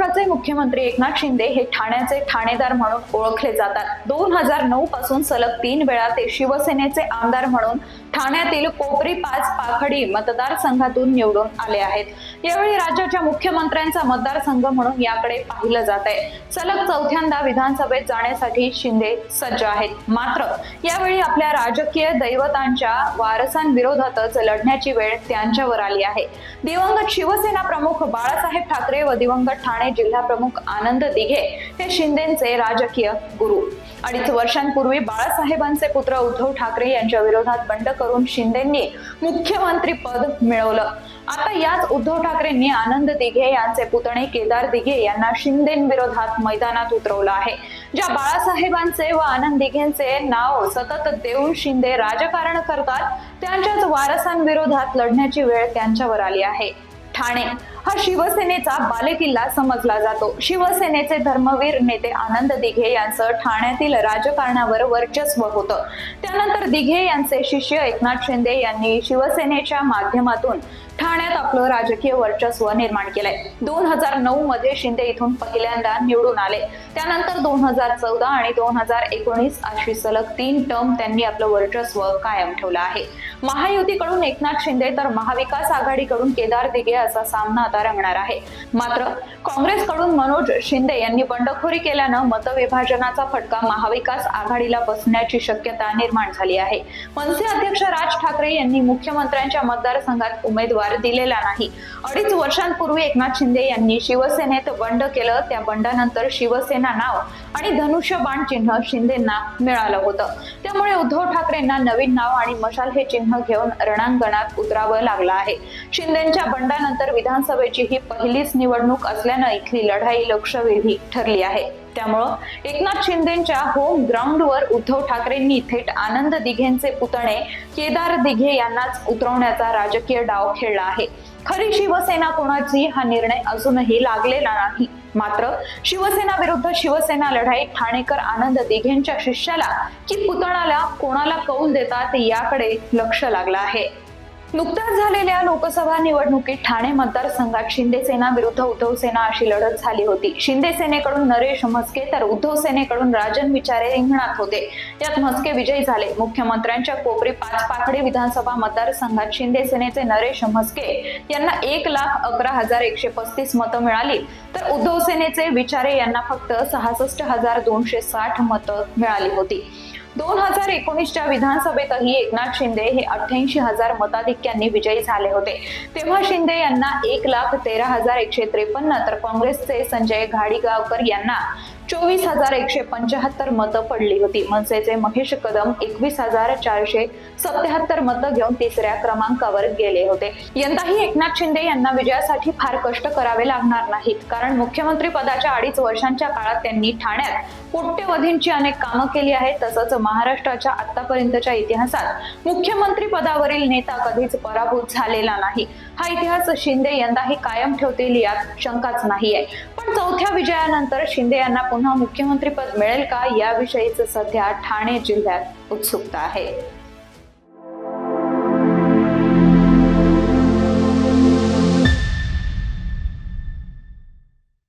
मुख्यमंत्री एकनाथ शिंदे हे ठाण्याचे ठाणेदार म्हणून ओळखले जातात. दोन हजार नऊ पासून सलग तीन वेळा ते शिवसेनेचे आमदार म्हणून ठाण्यातील कोपरी पाच पाखडी मतदारसंघातून निवडून आले आहेत. यावेळी राज्याच्या मुख्यमंत्र्यांचा मतदारसंघ म्हणून याकडे पाहिलं जात आहे. सलग चौथ्यांदा विधानसभेत जाण्यासाठी शिंदे सज्ज आहेत. मात्र यावेळी आपल्या राजकीय दैवतांच्या वारसांविरोधातच लढण्याची वेळ त्यांच्यावर आली आहे. दिवंगत शिवसेना प्रमुख बाळासाहेब ठाकरे व दिवंगत ठाणे जिल्हा प्रमुख आनंद दिघे हे शिंदेचे राजकीय गुरु. अडीच वर्षांपूर्वी बाळासाहेबांचे पुत्र उद्धव ठाकरे यांच्या विरोधात बंड करून शिंदेंनी मुख्यमंत्री पद मिळवलं. आता याच उद्धव ठाकरेंनी आनंद दिघे यांचे पुतणे केदार दिघे यांना शिंदेविरोधात मैदानात उतरवलं आहे. ज्या बाळासाहेबांचे व आनंद दिघेंचे नाव सतत देऊन शिंदे राजकारण करतात त्यांच्याच वारसांविरोधात लढण्याची वेळ त्यांच्यावर आली आहे. ठाणे. हा शिवसेनेचा बालेकिल्ला समजला जातो. शिवसेनेचे धर्मवीर नेते आनंद दिघे यांचं ठाण्यातील राजकारणावर वर्चस्व होतं. त्यानंतर दिघे यांचे शिष्य एकनाथ शिंदे यांनी शिवसेनेच्या माध्यमातून ठाण्यात आपलं राजकीय वर्चस्व निर्माण केलंय. दोन हजार नऊ मध्ये शिंदे इथून पहिल्यांदा निवडून आले. त्यानंतर दोन हजार चौदा आणि दोन हजार एकोणीस अशी सलग तीन टर्म त्यांनी आपलं वर्चस्व कायम ठेवलं आहे. महायुतीकडून एकनाथ शिंदे तर महाविकास आघाडीकडून केदार दिघे असा सामना आता रंगणार आहे. मात्र काँग्रेसकडून मनोज शिंदे यांनी बंडखोरी केल्यानं मतविभाजनाचा फटका महाविकास आघाडीला बसण्याची शक्यता निर्माण झाली आहे. मनसे अध्यक्ष राज ठाकरे यांनी मुख्यमंत्र्यांच्या मतदारसंघात उमेदवार दिलेला नाही. अडीच वर्षांपूर्वी एकनाथ शिंदे यांनी शिवसेनेत बंड केलं. त्या बंडानंतर शिवसेना नाव आणि धनुष्यबाण चिन्ह शिंदेना मिळालं होतं. त्यामुळे उद्धव ठाकरेंना नवीन नाव आणि मशाल हे चिन्ह घेऊन रणांगणात उतरावं लागलं आहे. शिंदेच्या बंडानंतर विधानसभेची ही पहिलीच निवडणूक असल्यानं इथली लढाई लक्षवेधी ठरली आहे. त्यामुळं एकनाथ शिंदेच्या होम ग्राउंडवर उद्धव ठाकरेंनी थेट आनंद दिघेंचे पुतणे केदार दिघे यांनाच उतरवण्याचा राजकीय डाव खेळला आहे. खरी शिवसेना कोणाची हा निर्णय अजूनही लागलेला नाही. मात्र शिवसेना विरुद्ध शिवसेना लढाई ठाणेकर आनंद दिघेंच्या शिष्याला की पुतणाला कोणाला कौल देतात याकडे लक्ष लागलं आहे. नुकत्याच झालेल्या लोकसभा निवडणुकीत ठाणे मतदारसंघात शिंदे सेना विरुद्ध उद्धव सेना अशी लढत झाली होती. शिंदे सेनेकडून नरेश म्हस्के तर उद्धव सेनेकडून राजन विचारे रिंगणात होते. यात म्हस्के विजयी झाले. मुख्यमंत्र्यांच्या कोपरी पाच पाखडे विधानसभा मतदारसंघात शिंदे सेनेचे नरेश म्हस्के यांना एक लाख अकरा हजार एकशे पस्तीस मतं मिळाली. तर उद्धव सेनेचे विचारे यांना फक्त सहासष्ट हजार दोनशे साठ मतं मिळाली होती. दोन हजार एकोणीसच्या विधानसभेतही एकनाथ शिंदे हे अठ्ठ्याऐंशी हजार मताधिक्यांनी विजयी झाले होते. तेव्हा शिंदे यांना एक लाख तेरा हजार एकशे त्रेपन्न तर काँग्रेसचे संजय घाडीगावकर यांना चोवीस हजार एकशे पंच्याहत्तर मतं पडली होती. मनसेचे महेश कदम एकवीस हजार चारशे सत्याहत्तर मतं घेऊन तिसऱ्या क्रमांकावर गेले होते. यंदाही एकनाथ शिंदे यांना विजयासाठी फार कष्ट करावे लागणार नाहीत. कारण मुख्यमंत्री पदाच्या अडीच वर्षांच्या काळात त्यांनी ठाण्यात कोट्यवधींची अनेक कामं केली आहेत. तसंच महाराष्ट्राच्या आतापर्यंतच्या इतिहासात मुख्यमंत्री पदावरील नेता कधीच पराभूत झालेला नाही. हा इतिहास शिंदे यंदाही कायम ठेवतील यात शंकाच नाहीये. पण चौथ्या विजयानंतर शिंदे यांना पुन्हा मुख्यमंत्रीपद मिळेल का याविषयीच सध्या ठाणे जिल्ह्यात उत्सुकता आहे.